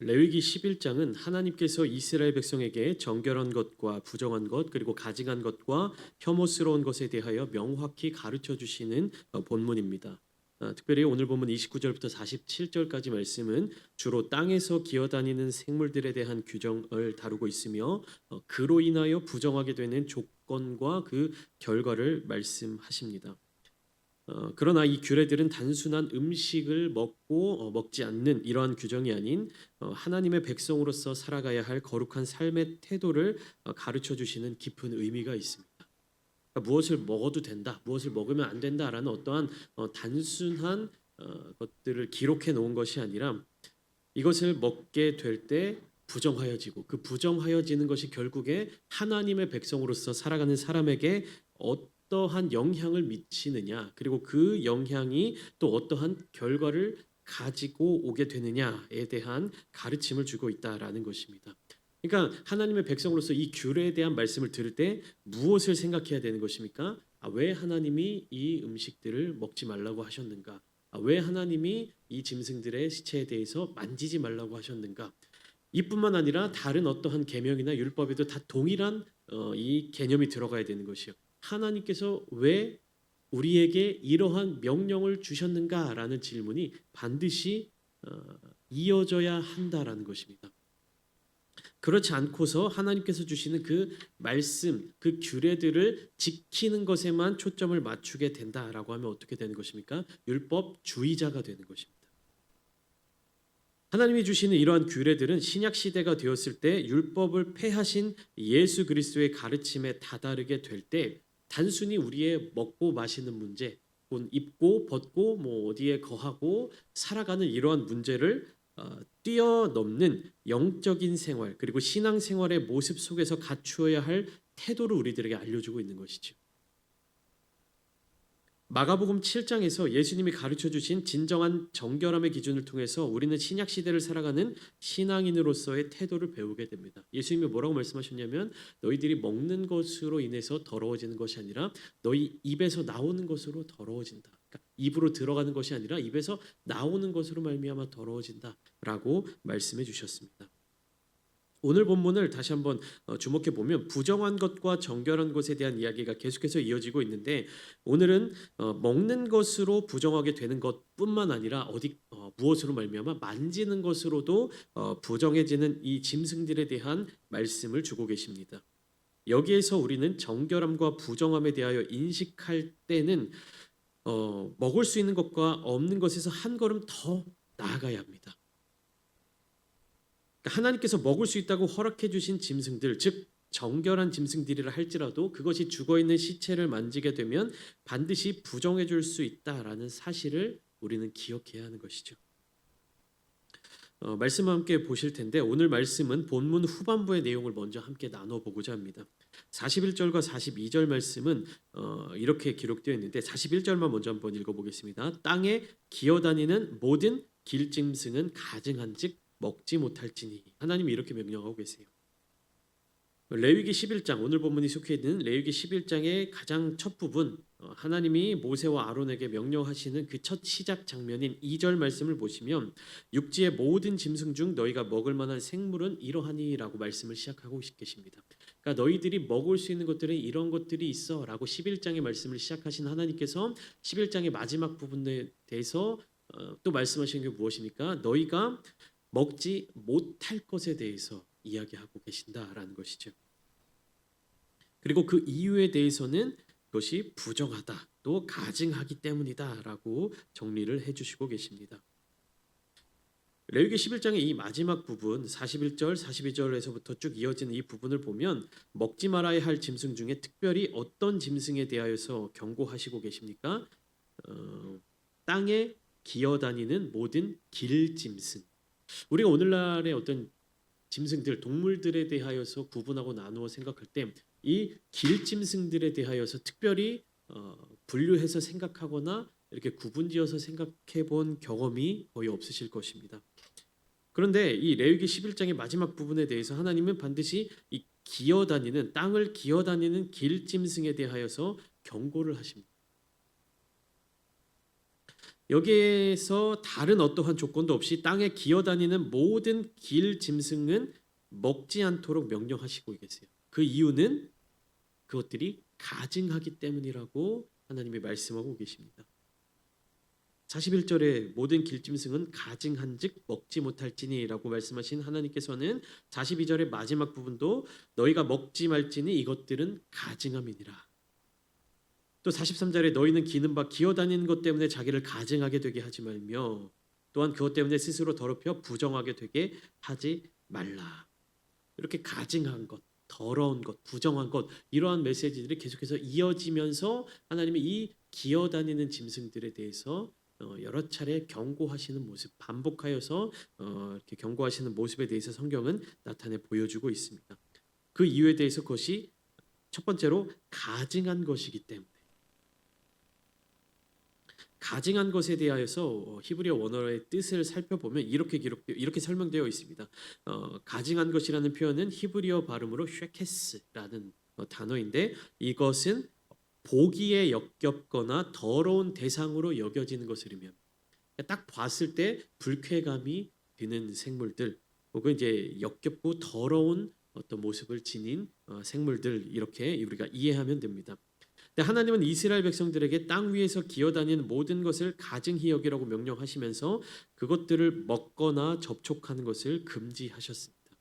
레위기 11장은 하나님께서 이스라엘 백성에게 정결한 것과 부정한 것 그리고 가증한 것과 혐오스러운 것에 대하여 명확히 가르쳐 주시는 어, 본문입니다. 아, 특별히 오늘 본문 29절부터 47절까지 말씀은 주로 땅에서 기어다니는 생물들에 대한 규정을 다루고 있으며 어, 그로 인하여 부정하게 되는 조건과 그 결과를 말씀하십니다. 어, 그러나 이 규례들은 단순한 음식을 먹고 어, 먹지 않는 이러한 규정이 아닌 어, 하나님의 백성으로서 살아가야 할 거룩한 삶의 태도를 어, 가르쳐 주시는 깊은 의미가 있습니다. 그러니까 무엇을 먹어도 된다, 무엇을 먹으면 안 된다라는 어떠한 어, 단순한 어, 것들을 기록해 놓은 것이 아니라 이것을 먹게 될 때 부정하여지고 그 부정하여지는 것이 결국에 하나님의 백성으로서 살아가는 사람에게 어 떠한 영향을 미치느냐 그리고 그 영향이 또 어떠한 결과를 가지고 오게 되느냐에 대한 가르침을 주고 있다라는 것입니다. 그러니까 하나님의 백성으로서 이 규례에 대한 말씀을 들을 때 무엇을 생각해야 되는 것입니까? 아, 왜 하나님이 이 음식들을 먹지 말라고 하셨는가? 아, 왜 하나님이 이 짐승들의 시체에 대해서 만지지 말라고 하셨는가? 이뿐만 아니라 다른 어떠한 계명이나 율법에도 다 동일한 어, 이 개념이 들어가야 되는 것이요. 하나님께서 왜 우리에게 이러한 명령을 주셨는가라는 질문이 반드시 어, 이어져야 한다라는 것입니다. 그렇지 않고서 하나님께서 주시는 그 말씀, 그 규례들을 지키는 것에만 초점을 맞추게 된다라고 하면 어떻게 되는 것입니까? 율법 주의자가 되는 것입니다. 하나님이 주시는 이러한 규례들은 신약 시대가 되었을 때 율법을 폐하신 예수 그리스도의 가르침에 다다르게 될 때 단순히 우리의 먹고 마시는 문제, 곧 입고 벗고 뭐 어디에 거하고 살아가는 이러한 문제를 어, 뛰어넘는 영적인 생활 그리고 신앙 생활의 모습 속에서 갖추어야 할 태도를 우리들에게 알려주고 있는 것이죠. 마가복음 7장에서 예수님이 가르쳐 주신 진정한 정결함의 기준을 통해서 우리는 신약 시대를 살아가는 신앙인으로서의 태도를 배우게 됩니다. 예수님이 뭐라고 말씀하셨냐면 너희들이 먹는 것으로 인해서 더러워지는 것이 아니라 너희 입에서 나오는 것으로 더러워진다. 그러니까 입으로 들어가는 것이 아니라 입에서 나오는 것으로 말미암아 더러워진다라고 말씀해 주셨습니다. 오늘 본문을 다시 한번 어, 주목해 보면 부정한 것과 정결한 것에 대한 이야기가 계속해서 이어지고 있는데 오늘은 어, 먹는 것으로 부정하게 되는 것뿐만 아니라 어디 어, 무엇으로 말미암아 만지는 것으로도 어, 부정해지는 이 짐승들에 대한 말씀을 주고 계십니다. 여기에서 우리는 정결함과 부정함에 대하여 인식할 때는 어, 먹을 수 있는 것과 없는 것에서 한 걸음 더 나아가야 합니다. 그러니까 하나님께서 먹을 수 있다고 허락해 주신 짐승들, 즉 정결한 짐승들이라 할지라도 그것이 죽어 있는 시체를 만지게 되면 반드시 부정해 줄 수 있다라는 사실을 우리는 기억해야 하는 것이죠. 어, 말씀 함께 보실 텐데 오늘 말씀은 본문 후반부의 내용을 먼저 함께 나눠 보고자 합니다. 41절과 42절 말씀은 어, 이렇게 기록되어 있는데 41절만 먼저 한번 읽어보겠습니다. 땅에 기어다니는 모든 길짐승은 가증한즉 먹지 못할지니 하나님이 이렇게 명령하고 계세요. 레위기 11장 오늘 본문이 속해 있는 레위기 11장의 가장 첫 부분 어, 하나님이 모세와 아론에게 명령하시는 그 첫 시작 장면인 2절 말씀을 보시면 육지의 모든 짐승 중 너희가 먹을 만한 생물은 이러하니라고 말씀을 시작하고 계십니다. 그러니까 너희들이 먹을 수 있는 것들은 이런 것들이 있어라고 11장의 말씀을 시작하신 하나님께서 11장의 마지막 부분에 대해서 어, 또 말씀하시는 게 무엇입니까? 너희가 먹지 못할 것에 대해서 이야기하고 계신다라는 것이죠. 그리고 그 이유에 대해서는 그것이 부정하다, 또 가증하기 때문이다라고 정리를 해주시고 계십니다. 레위기 11장의 이 마지막 부분 41절, 42절에서부터 쭉 이어지는 이 부분을 보면 먹지 말아야 할 짐승 중에 특별히 어떤 짐승에 대하여서 경고하시고 계십니까? 어, 땅에 기어다니는 모든 길짐승. 우리가 오늘날의 어떤 짐승들, 동물들에 대하여서 구분하고 나누어 생각할 때 이 길짐승들에 대하여서 특별히 어, 분류해서 생각하거나 이렇게 구분지어서 생각해 본 경험이 거의 없으실 것입니다. 그런데 이 레위기 11장의 마지막 부분에 대해서 하나님은 반드시 이 기어다니는 땅을 기어다니는 길짐승에 대하여서 경고를 하십니다. 여기에서 다른 어떠한 조건도 없이 땅에 기어다니는 모든 길 짐승은 먹지 않도록 명령하시고 계세요. 그 이유는 그것들이 가증하기 때문이라고 하나님이 말씀하고 계십니다. 41절에 모든 길짐승은 가증한즉 먹지 못할지니라고 말씀하신 하나님께서는 42절의 마지막 부분도 너희가 먹지 말지니 이것들은 가증함이니라. 또 43절에 너희는 기는 바 기어다니는 것 때문에 자기를 가증하게 되게 하지 말며 또한 그것 때문에 스스로 더럽혀 부정하게 되게 하지 말라. 이렇게 가증한 것, 더러운 것, 부정한 것 이러한 메시지들이 계속해서 이어지면서 하나님이 이 기어다니는 짐승들에 대해서 어, 여러 차례 경고하시는 모습, 반복하여서 어, 이렇게 경고하시는 모습에 대해서 성경은 나타내 보여주고 있습니다. 그 이유에 대해서 그것이 첫 번째로 가증한 것이기 때문에 가증한 것에 대하여서 어, 히브리어 원어의 뜻을 살펴보면 이렇게 기록 이렇게 설명되어 있습니다. 어, 가증한 것이라는 표현은 히브리어 발음으로 쉐케스라는 어, 단어인데 이것은 보기에 역겹거나 더러운 대상으로 여겨지는 것을 의미합니다. 그러니까 딱 봤을 때 불쾌감이 드는 생물들 혹은 이제 역겹고 더러운 어떤 모습을 지닌 어, 생물들 이렇게 우리가 이해하면 됩니다. 근데 하나님은 이스라엘 백성들에게 땅 위에서 기어다니는 모든 것을 가증히 여기라고 명령하시면서 그것들을 먹거나 접촉하는 것을 금지하셨습니다.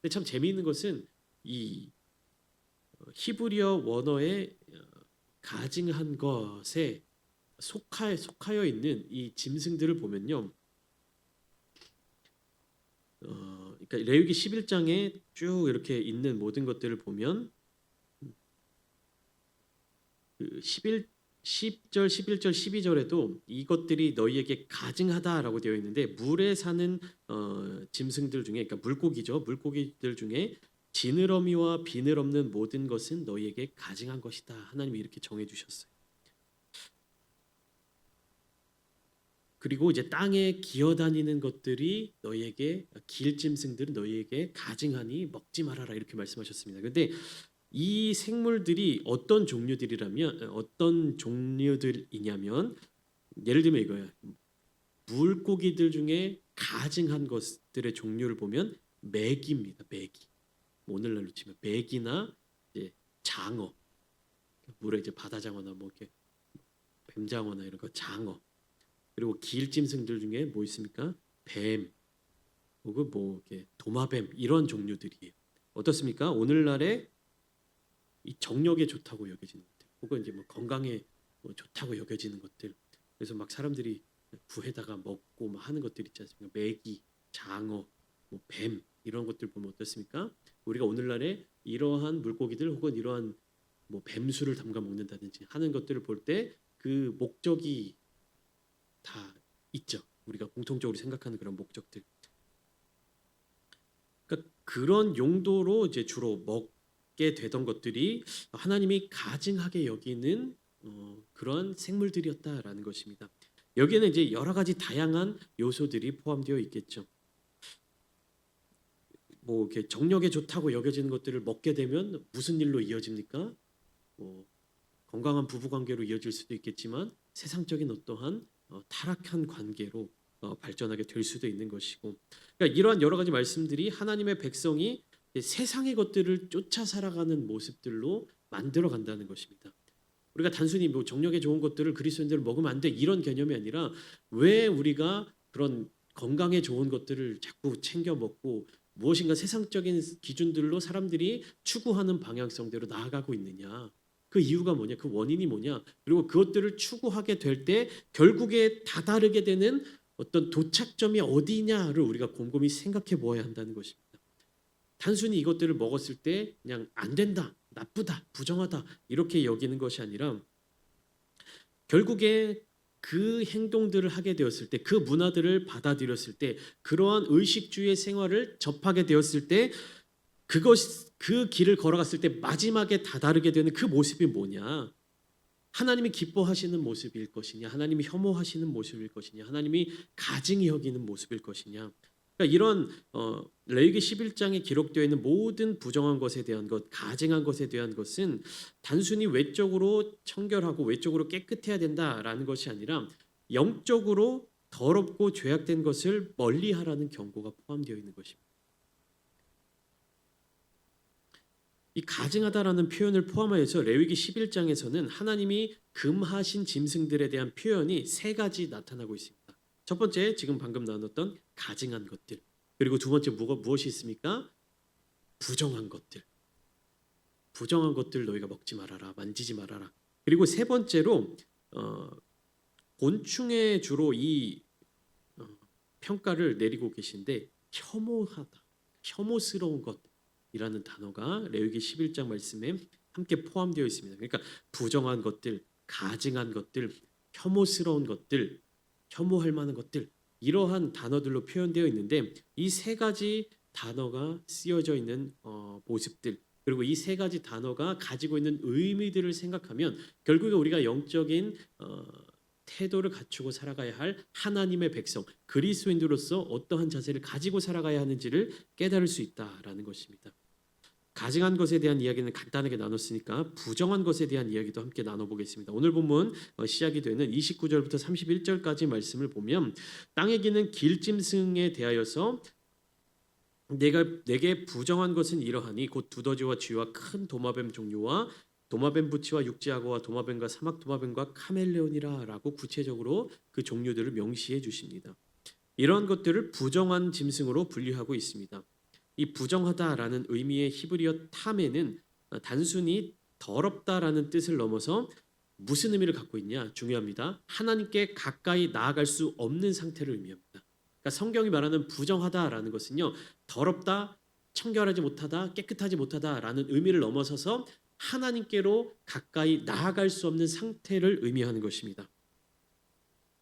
근데 참 재미있는 것은 이 어, 히브리어 원어의 어, 가증한 것에 속하, 속하여 있는 이 짐승들을 보면요. 어, 그러니까 레위기 11장에 쭉 이렇게 있는 모든 것들을 보면 그 11, 10절, 11절, 12절에도 이것들이 너희에게 가증하다라고 되어 있는데 물에 사는 어, 짐승들 중에 그러니까 물고기죠. 물고기들 중에 지느러미와 비늘 없는 모든 것은 너희에게 가증한 것이다. 하나님이 이렇게 정해 주셨어요. 그리고 이제 땅에 기어다니는 것들이 너희에게 길짐승들은 너희에게 가증하니 먹지 말아라 이렇게 말씀하셨습니다. 근데 이 생물들이 어떤 종류들이라면 어떤 종류들이냐면 예를 들면 이거예요. 물고기들 중에 가증한 것들의 종류를 보면 메기입니다. 메기. 뭐 오늘날로 치면 이제 장어, 물에 이제 바다장어나 뭐 이렇게 뱀장어나 이런 거 장어. 그리고 길짐승들 중에 뭐 있습니까? 뱀, 혹은 뭐 이렇게 도마뱀 이런 종류들이에요. 어떻습니까? 오늘날에 이 정력에 좋다고 여겨지는 것들, 혹은 이제 뭐 건강에 뭐 좋다고 여겨지는 것들. 그래서 막 사람들이 구해다가 먹고 막 하는 것들 있지 않습니까? 메기, 장어, 뭐 뱀 이런 것들 보면 어떻습니까? 우리가 오늘날에 이러한 물고기들 혹은 이러한 뭐 뱀수를 담가 먹는다든지 하는 것들을 볼 때 그 목적이 다 있죠. 우리가 공통적으로 생각하는 그런 목적들. 그러니까 그런 용도로 이제 주로 먹 게 되던 것들이 하나님이 가증하게 여기는 어, 그런 생물들이었다라는 것입니다. 여기에는 이제 여러 가지 다양한 요소들이 포함되어 있겠죠. 뭐 이렇게 정력에 좋다고 여겨지는 것들을 먹게 되면 무슨 일로 이어집니까? 뭐 건강한 부부 관계로 이어질 수도 있겠지만 세상적인 어떠한 어, 타락한 관계로 어, 발전하게 될 수도 있는 것이고, 그러니까 이러한 여러 가지 말씀들이 하나님의 백성이 세상의 것들을 쫓아 살아가는 모습들로 만들어 간다는 것입니다. 우리가 단순히 뭐 정력에 좋은 것들을 그리스도인들 먹으면 안 돼 이런 개념이 아니라 왜 우리가 그런 건강에 좋은 것들을 자꾸 챙겨 먹고 무엇인가 세상적인 기준들로 사람들이 추구하는 방향성대로 나아가고 있느냐. 그 이유가 뭐냐? 그 원인이 뭐냐? 그리고 그것들을 추구하게 될 때 결국에 다다르게 되는 어떤 도착점이 어디냐를 우리가 곰곰이 생각해 보아야 한다는 것입니다. 단순히 이것들을 먹었을 때 그냥 안 된다, 나쁘다, 부정하다 이렇게 여기는 것이 아니라 결국에 그 행동들을 하게 되었을 때, 그 문화들을 받아들였을 때, 그러한 의식주의 생활을 접하게 되었을 때, 그것 그 길을 걸어갔을 때 마지막에 다다르게 되는 그 모습이 뭐냐? 하나님이 기뻐하시는 모습일 것이냐? 하나님이 혐오하시는 모습일 것이냐? 하나님이 가증히 여기는 모습일 것이냐? 그러니까 이런 어, 레위기 11장에 기록되어 있는 모든 부정한 것에 대한 것, 가증한 것에 대한 것은 단순히 외적으로 청결하고 외적으로 깨끗해야 된다라는 것이 아니라 영적으로 더럽고 죄악된 것을 멀리하라는 경고가 포함되어 있는 것입니다. 이 가증하다라는 표현을 포함하여서 레위기 11장에서는 하나님이 금하신 짐승들에 대한 표현이 세 가지 나타나고 있습니다. 첫 번째 지금 방금 나눴던 가증한 것들 그리고 두 번째 무엇, 무엇이 있습니까? 부정한 것들 부정한 것들 너희가 먹지 말아라 만지지 말아라 그리고 세 번째로 어, 곤충에 주로 이 어, 평가를 내리고 계신데 혐오하다 혐오스러운 것이라는 단어가 레위기 11장 말씀에 함께 포함되어 있습니다. 그러니까 부정한 것들, 가증한 것들, 혐오스러운 것들, 혐오할 만한 것들 이러한 단어들로 표현되어 있는데 이 세 가지 단어가 쓰여져 있는 어, 모습들 그리고 이 세 가지 단어가 가지고 있는 의미들을 생각하면 결국에 우리가 영적인 어, 태도를 갖추고 살아가야 할 하나님의 백성 그리스도인으로서 어떠한 자세를 가지고 살아가야 하는지를 깨달을 수 있다라는 것입니다. 가증한 것에 대한 이야기는 간단하게 나눴으니까 부정한 것에 대한 이야기도 함께 나눠보겠습니다. 오늘 본문 어, 시작이 되는 29절부터 31절까지 말씀을 보면 땅에 기는 길짐승에 대하여서 내가 내게 부정한 것은 이러하니 곧 두더지와 쥐와 큰 도마뱀 종류와 도마뱀 부치와 육지악어와 도마뱀과 사막 도마뱀과 카멜레온이라라고 구체적으로 그 종류들을 명시해 주십니다. 이러한 것들을 부정한 짐승으로 분류하고 있습니다. 이 부정하다라는 의미의 히브리어 탐에는 단순히 더럽다라는 뜻을 넘어서 무슨 의미를 갖고 있냐 중요합니다. 하나님께 가까이 나아갈 수 없는 상태를 의미합니다. 그러니까 성경이 말하는 부정하다라는 것은요 더럽다, 청결하지 못하다, 깨끗하지 못하다라는 의미를 넘어서서 하나님께로 가까이 나아갈 수 없는 상태를 의미하는 것입니다.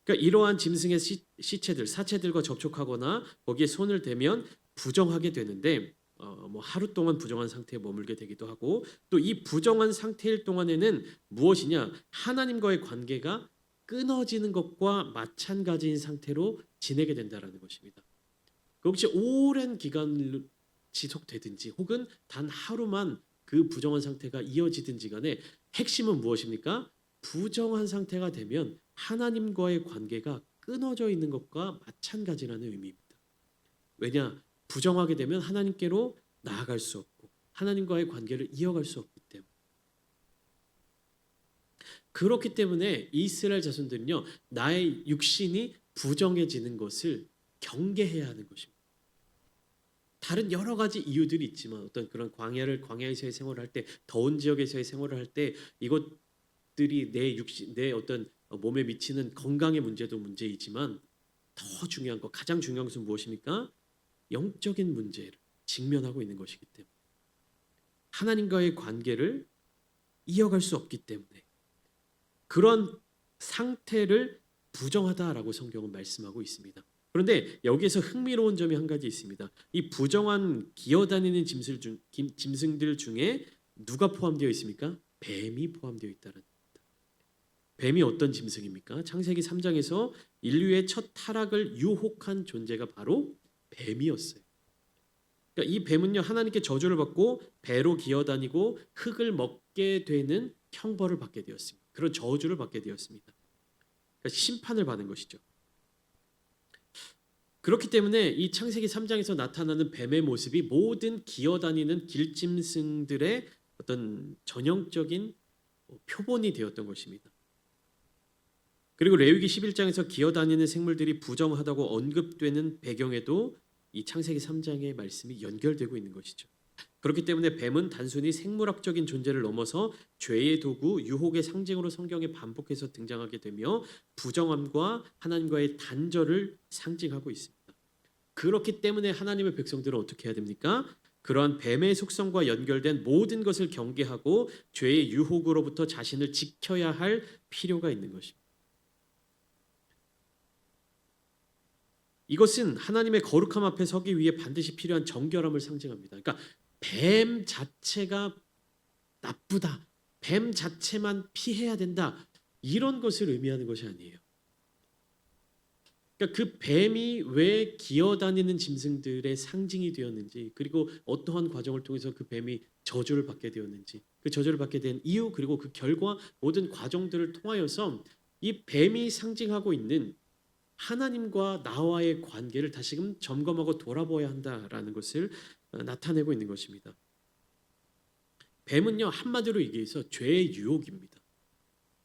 그러니까 이러한 짐승의 시, 시체들, 사체들과 접촉하거나 거기에 손을 대면 부정하게 되는데 어, 뭐 하루 동안 부정한 상태에 머물게 되기도 하고 또 이 부정한 상태일 동안에는 무엇이냐 하나님과의 관계가 끊어지는 것과 마찬가지인 상태로 지내게 된다라는 것입니다. 그 혹시 오랜 기간 지속되든지 혹은 단 하루만 그 부정한 상태가 이어지든지 간에 핵심은 무엇입니까? 부정한 상태가 되면 하나님과의 관계가 끊어져 있는 것과 마찬가지라는 의미입니다. 왜냐? 부정하게 되면 하나님께로 나아갈 수 없고 하나님과의 관계를 이어갈 수 없기 때문에 그렇기 때문에 이스라엘 자손들은요 나의 육신이 부정해지는 것을 경계해야 하는 것입니다. 다른 여러 가지 이유들이 있지만 어떤 그런 광야를 광야에서의 생활을 할 때 더운 지역에서의 생활을 할 때 이것들이 내 육신 내 어떤 몸에 미치는 건강의 문제도 문제이지만 더 중요한 것 가장 중요한 것은 무엇입니까? 영적인 문제를 직면하고 있는 것이기 때문에 하나님과의 관계를 이어갈 수 없기 때문에 그런 상태를 부정하다라고 성경은 말씀하고 있습니다. 그런데 여기에서 흥미로운 점이 한 가지 있습니다. 이 부정한 기어다니는 짐승 중, 짐승들 중에 누가 포함되어 있습니까? 뱀이 포함되어 있다는. 뱀이 어떤 짐승입니까? 창세기 3장에서 인류의 첫 타락을 유혹한 존재가 바로 뱀이었어요. 그러니까 이 뱀은요 하나님께 저주를 받고 배로 기어다니고 흙을 먹게 되는 형벌을 받게 되었습니다. 그런 저주를 받게 되었습니다. 그러니까 심판을 받은 것이죠. 그렇기 때문에 이 창세기 3장에서 나타나는 뱀의 모습이 모든 기어다니는 길짐승들의 어떤 전형적인 표본이 되었던 것입니다. 그리고 레위기 11장에서 기어다니는 생물들이 부정하다고 언급되는 배경에도 이 창세기 3장의 말씀이 연결되고 있는 것이죠. 그렇기 때문에 뱀은 단순히 생물학적인 존재를 넘어서 죄의 도구, 유혹의 상징으로 성경에 반복해서 등장하게 되며 부정함과 하나님과의 단절을 상징하고 있습니다. 그렇기 때문에 하나님의 백성들은 어떻게 해야 됩니까? 그러한 뱀의 속성과 연결된 모든 것을 경계하고 죄의 유혹으로부터 자신을 지켜야 할 필요가 있는 것입니다. 이것은 하나님의 거룩함 앞에 서기 위해 반드시 필요한 정결함을 상징합니다. 그러니까 뱀 자체가 나쁘다. 뱀 자체만 피해야 된다. 이런 것을 의미하는 것이 아니에요. 그러니까 그 뱀이 왜 기어다니는 짐승들의 상징이 되었는지 그리고 어떠한 과정을 통해서 그 뱀이 저주를 받게 되었는지 그 저주를 받게 된 이유 그리고 그 결과 모든 과정들을 통하여서 이 뱀이 상징하고 있는 하나님과 나와의 관계를 다시금 점검하고 돌아보아야 한다라는 것을 어, 나타내고 있는 것입니다. 뱀은요 한마디로 얘기해서 죄의 유혹입니다.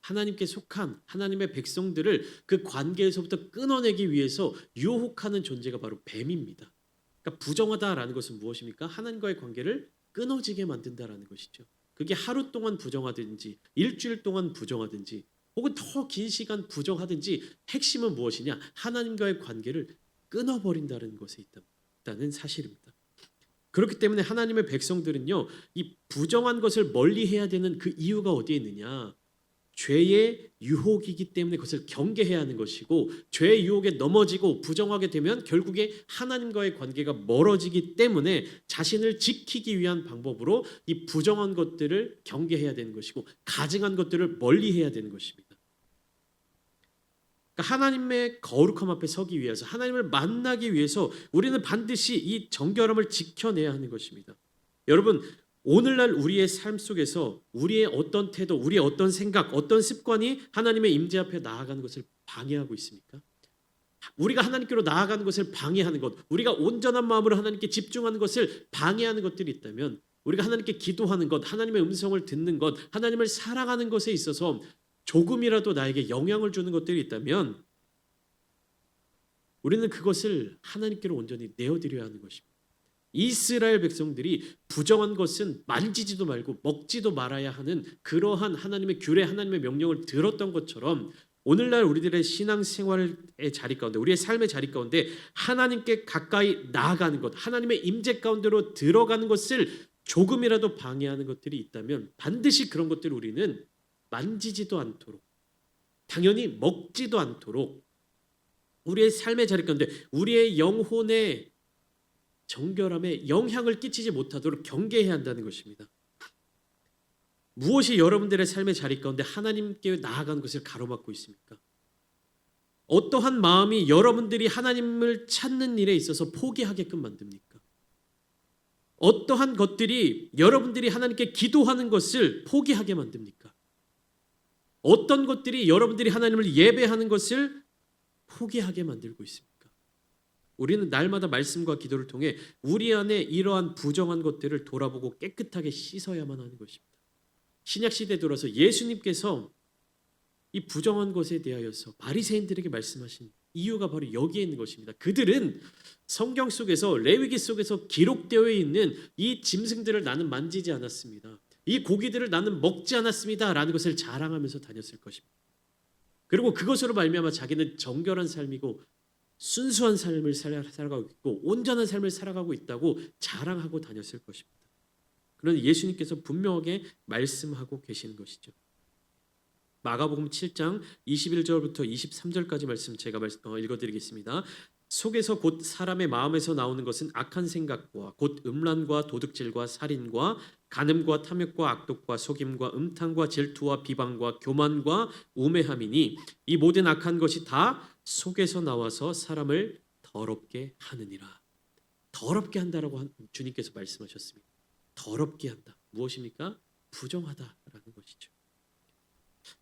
하나님께 속한 하나님의 백성들을 그 관계에서부터 끊어내기 위해서 유혹하는 존재가 바로 뱀입니다. 그러니까 부정하다라는 것은 무엇입니까? 하나님과의 관계를 끊어지게 만든다라는 것이죠. 그게 하루 동안 부정하든지 일주일 동안 부정하든지 혹은 더 긴 시간 부정하든지 핵심은 무엇이냐? 하나님과의 관계를 끊어버린다는 것에 있다는 사실입니다. 그렇기 때문에 하나님의 백성들은요, 이 부정한 것을 멀리 해야 되는 그 이유가 어디에 있느냐? 죄의 유혹이기 때문에 그것을 경계해야 하는 것이고 죄의 유혹에 넘어지고 부정하게 되면 결국에 하나님과의 관계가 멀어지기 때문에 자신을 지키기 위한 방법으로 이 부정한 것들을 경계해야 되는 것이고 가증한 것들을 멀리해야 되는 것입니다. 그러니까 하나님의 거룩함 앞에 서기 위해서 하나님을 만나기 위해서 우리는 반드시 이 정결함을 지켜내야 하는 것입니다. 여러분 오늘날 우리의 삶 속에서 우리의 어떤 태도, 우리의 어떤 생각, 어떤 습관이 하나님의 임재 앞에 나아가는 것을 방해하고 있습니까? 우리가 하나님께로 나아가는 것을 방해하는 것, 우리가 온전한 마음으로 하나님께 집중하는 것을 방해하는 것들이 있다면 우리가 하나님께 기도하는 것, 하나님의 음성을 듣는 것, 하나님을 사랑하는 것에 있어서 조금이라도 나에게 영향을 주는 것들이 있다면 우리는 그것을 하나님께로 온전히 내어드려야 하는 것입니다. 이스라엘 백성들이 부정한 것은 만지지도 말고 먹지도 말아야 하는 그러한 하나님의 규례, 하나님의 명령을 들었던 것처럼 오늘날 우리들의 신앙생활의 자리 가운데 우리의 삶의 자리 가운데 하나님께 가까이 나아가는 것, 하나님의 임재 가운데로 들어가는 것을 조금이라도 방해하는 것들이 있다면 반드시 그런 것들을 우리는 만지지도 않도록 당연히 먹지도 않도록 우리의 삶의 자리 가운데 우리의 영혼의 정결함에 영향을 끼치지 못하도록 경계해야 한다는 것입니다. 무엇이 여러분들의 삶의 자리 가운데 하나님께 나아가는 것을 가로막고 있습니까? 어떠한 마음이 여러분들이 하나님을 찾는 일에 있어서 포기하게끔 만듭니까? 어떠한 것들이 여러분들이 하나님께 기도하는 것을 포기하게 만듭니까? 어떤 것들이 여러분들이 하나님을 예배하는 것을 포기하게 만들고 있습니까? 우리는 날마다 말씀과 기도를 통해 우리 안에 이러한 부정한 것들을 돌아보고 깨끗하게 씻어야만 하는 것입니다. 신약 시대 들어서 예수님께서 이 부정한 것에 대하여서 바리새인들에게 말씀하신 이유가 바로 여기에 있는 것입니다. 그들은 성경 속에서 레위기 속에서 기록되어 있는 이 짐승들을 나는 만지지 않았습니다. 이 고기들을 나는 먹지 않았습니다라는 것을 자랑하면서 다녔을 것입니다. 그리고 그것으로 말미암아 자기는 정결한 삶이고 순수한 삶을 살아가고 있고 온전한 삶을 살아가고 있다고 자랑하고 다녔을 것입니다. 그런 예수님께서 분명하게 말씀하고 계시는 것이죠. 마가복음 7장 21절부터 23절까지 말씀 제가 어, 읽어드리겠습니다. 속에서 곧 사람의 마음에서 나오는 것은 악한 생각과 곧 음란과 도둑질과 살인과 간음과 탐욕과 악독과 속임과 음탕과 질투와 비방과 교만과 우매함이니 이 모든 악한 것이 다 속에서 나와서 사람을 더럽게 하느니라. 더럽게 한다라고 주님께서 말씀하셨습니다. 더럽게 한다. 무엇입니까? 부정하다라는 것이죠.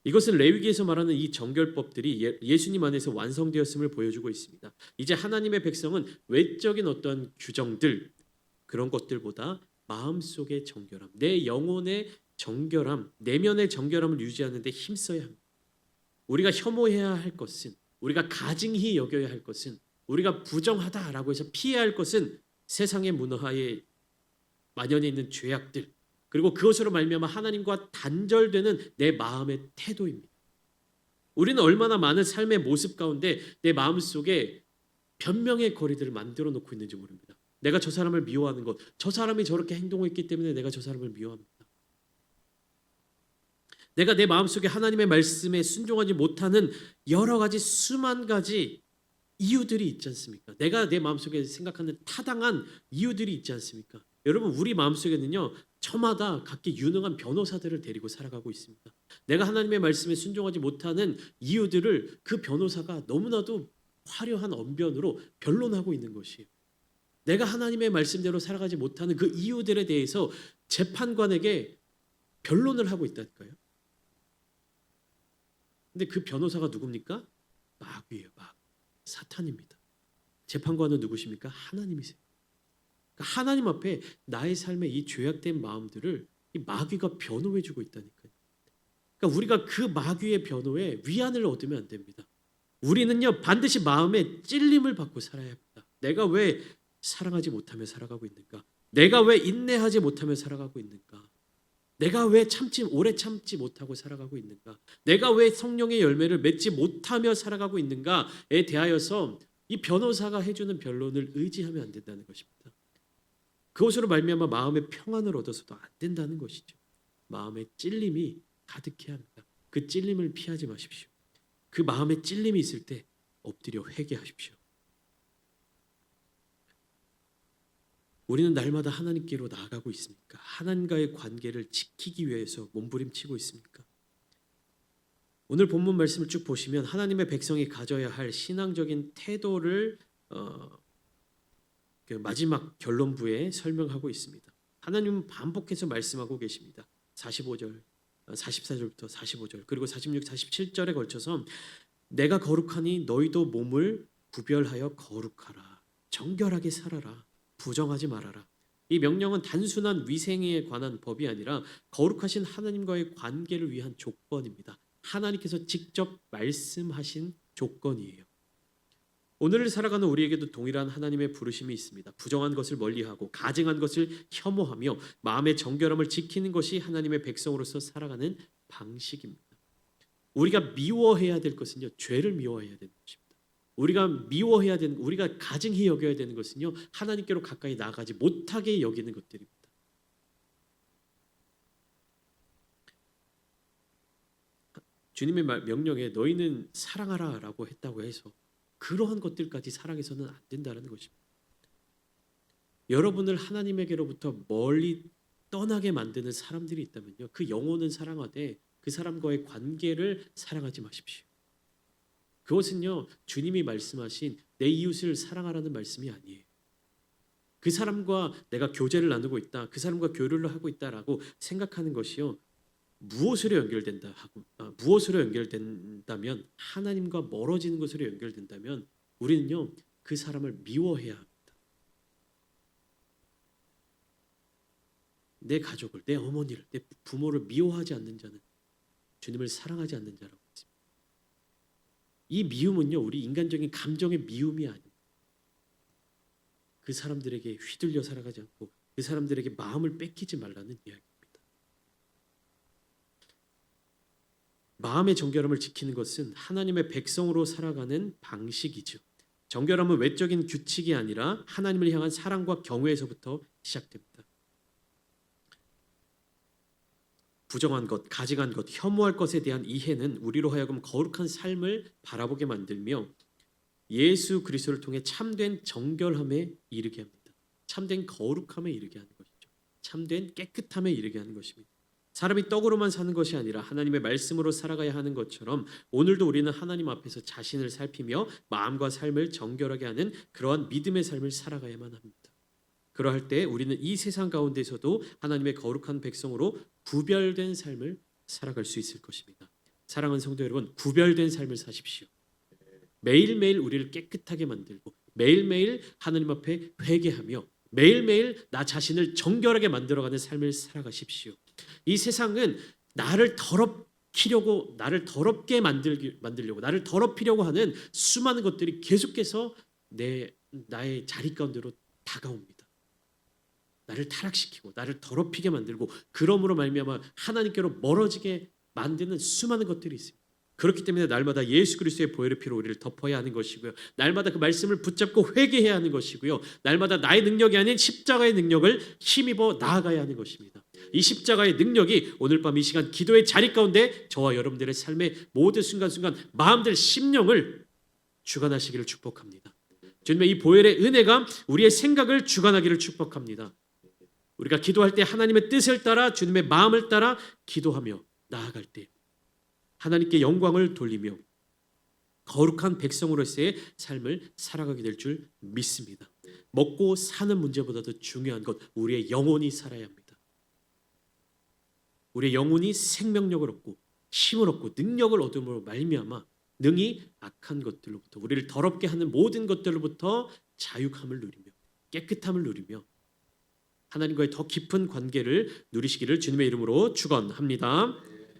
이것은 레위기에서 말하는 이 정결법들이 예, 예수님 안에서 완성되었음을 보여주고 있습니다. 이제 하나님의 백성은 외적인 어떤 규정들 그런 것들보다 마음속의 정결함, 내 영혼의 정결함, 내면의 정결함을 유지하는 데 힘써야 합니다. 우리가 혐오해야 할 것은 우리가 가증히 여겨야 할 것은 우리가 부정하다라고 해서 피해야 할 것은 세상의 문화에 만연해 있는 죄악들 그리고 그것으로 말미암아 하나님과 단절되는 내 마음의 태도입니다. 우리는 얼마나 많은 삶의 모습 가운데 내 마음 속에 변명의 거리들을 만들어 놓고 있는지 모릅니다. 내가 저 사람을 미워하는 것, 저 사람이 저렇게 행동했기 때문에 내가 저 사람을 미워합니다. 내가 내 마음속에 하나님의 말씀에 순종하지 못하는 여러 가지 수만 가지 이유들이 있지 않습니까? 내가 내 마음속에 생각하는 타당한 이유들이 있지 않습니까? 여러분 우리 마음속에는요 저마다 각기 유능한 변호사들을 데리고 살아가고 있습니다. 내가 하나님의 말씀에 순종하지 못하는 이유들을 그 변호사가 너무나도 화려한 언변으로 변론하고 있는 것이에요. 내가 하나님의 말씀대로 살아가지 못하는 그 이유들에 대해서 재판관에게 변론을 하고 있다니까요. 근데 그 변호사가 누굽니까? 마귀예요, 마귀. 사탄입니다. 재판관은 누구십니까? 하나님이세요. 그러니까 하나님 앞에 나의 삶의 이 죄악된 마음들을 이 마귀가 변호해 주고 있다니까요. 그러니까 우리가 그 마귀의 변호에 위안을 얻으면 안 됩니다. 우리는요 반드시 마음에 찔림을 받고 살아야 합니다. 내가 왜 사랑하지 못하며 살아가고 있는가? 내가 왜 인내하지 못하며 살아가고 있는가? 내가 왜 참지 오래 참지 못하고 살아가고 있는가? 내가 왜 성령의 열매를 맺지 못하며 살아가고 있는가에 대하여서 이 변호사가 해주는 변론을 의지하면 안 된다는 것입니다. 그것으로 말미암아 마음의 평안을 얻어서도 안 된다는 것이죠. 마음의 찔림이 가득해야 합니다. 그 찔림을 피하지 마십시오. 그 마음에 찔림이 있을 때 엎드려 회개하십시오. 우리는 날마다 하나님께로 나아가고 있습니까? 하나님과의 관계를 지키기 위해서 몸부림치고 있습니까? 오늘 본문 말씀을 쭉 보시면 하나님의 백성이 가져야 할 신앙적인 태도를 어, 그 마지막 결론부에 설명하고 있습니다. 하나님은 반복해서 말씀하고 계십니다. 45절, 44절부터 45절, 그리고 46, 47절에 걸쳐서 내가 거룩하니 너희도 몸을 구별하여 거룩하라. 정결하게 살아라. 부정하지 말아라. 이 명령은 단순한 위생에 관한 법이 아니라 거룩하신 하나님과의 관계를 위한 조건입니다. 하나님께서 직접 말씀하신 조건이에요. 오늘을 살아가는 우리에게도 동일한 하나님의 부르심이 있습니다. 부정한 것을 멀리하고 가증한 것을 혐오하며 마음의 정결함을 지키는 것이 하나님의 백성으로서 살아가는 방식입니다. 우리가 미워해야 될 것은요, 죄를 미워해야 되는 것입니다. 우리가 미워해야 되는, 우리가 가증히 여겨야 되는 것은요, 하나님께로 가까이 나가지 못하게 여기는 것들입니다. 주님의 말, 명령에 너희는 사랑하라라고 했다고 해서 그러한 것들까지 사랑해서는 안 된다는 것입니다. 여러분을 하나님에게로부터 멀리 떠나게 만드는 사람들이 있다면요. 그 영혼은 사랑하되 그 사람과의 관계를 사랑하지 마십시오. 그것은요. 주님이 말씀하신 내 이웃을 사랑하라는 말씀이 아니에요. 그 사람과 내가 교제를 나누고 있다. 그 사람과 교류를 하고 있다라고 생각하는 것이요. 무엇으로 연결된다 하고 아, 무엇으로 연결된다면 하나님과 멀어지는 것으로 연결된다면 우리는요 그 사람을 미워해야 합니다. 내 가족을, 내 어머니를, 내 부모를 미워하지 않는 자는 주님을 사랑하지 않는 자라고 했습니다. 이 미움은요 우리 인간적인 감정의 미움이 아닙니다. 그 사람들에게 휘둘려 살아가지 않고 그 사람들에게 마음을 뺏기지 말라는 이야기. 마음의 정결함을 지키는 것은 하나님의 백성으로 살아가는 방식이죠. 정결함은 외적인 규칙이 아니라 하나님을 향한 사랑과 경외에서부터 시작됩니다. 부정한 것, 가증한 것, 혐오할 것에 대한 이해는 우리로 하여금 거룩한 삶을 바라보게 만들며 예수 그리스도를 통해 참된 정결함에 이르게 합니다. 참된 거룩함에 이르게 하는 것이죠. 참된 깨끗함에 이르게 하는 것입니다. 사람이 떡으로만 사는 것이 아니라 하나님의 말씀으로 살아가야 하는 것처럼 오늘도 우리는 하나님 앞에서 자신을 살피며 마음과 삶을 정결하게 하는 그러한 믿음의 삶을 살아가야만 합니다. 그러할 때 우리는 이 세상 가운데서도 하나님의 거룩한 백성으로 구별된 삶을 살아갈 수 있을 것입니다. 사랑하는 성도 여러분, 구별된 삶을 사십시오. 매일매일 우리를 깨끗하게 만들고 매일매일 하나님 앞에 회개하며 매일매일 나 자신을 정결하게 만들어가는 삶을 살아가십시오. 이 세상은 나를 더럽히려고 나를 더럽게 만들기 만들려고 나를 더럽히려고 하는 수많은 것들이 계속해서 내 나의 자리 가운데로 다가옵니다. 나를 타락시키고 나를 더럽히게 만들고 그러므로 말미암아 하나님께로 멀어지게 만드는 수많은 것들이 있습니다. 그렇기 때문에 날마다 예수 그리스도의 보혈의 피로 우리를 덮어야 하는 것이고요. 날마다 그 말씀을 붙잡고 회개해야 하는 것이고요. 날마다 나의 능력이 아닌 십자가의 능력을 힘입어 나아가야 하는 것입니다. 이 십자가의 능력이 오늘 밤 이 시간 기도의 자리 가운데 저와 여러분들의 삶의 모든 순간순간 마음들 심령을 주관하시기를 축복합니다. 주님의 이 보혈의 은혜가 우리의 생각을 주관하기를 축복합니다. 우리가 기도할 때 하나님의 뜻을 따라 주님의 마음을 따라 기도하며 나아갈 때 하나님께 영광을 돌리며 거룩한 백성으로서의 삶을 살아가게 될 줄 믿습니다. 먹고 사는 문제보다도 중요한 것 우리의 영혼이 살아야 합니다. 우리의 영혼이 생명력을 얻고 힘을 얻고 능력을 얻음으로 말미암아 능히 악한 것들로부터 우리를 더럽게 하는 모든 것들로부터 자유함을 누리며 깨끗함을 누리며 하나님과의 더 깊은 관계를 누리시기를 주님의 이름으로 축원합니다.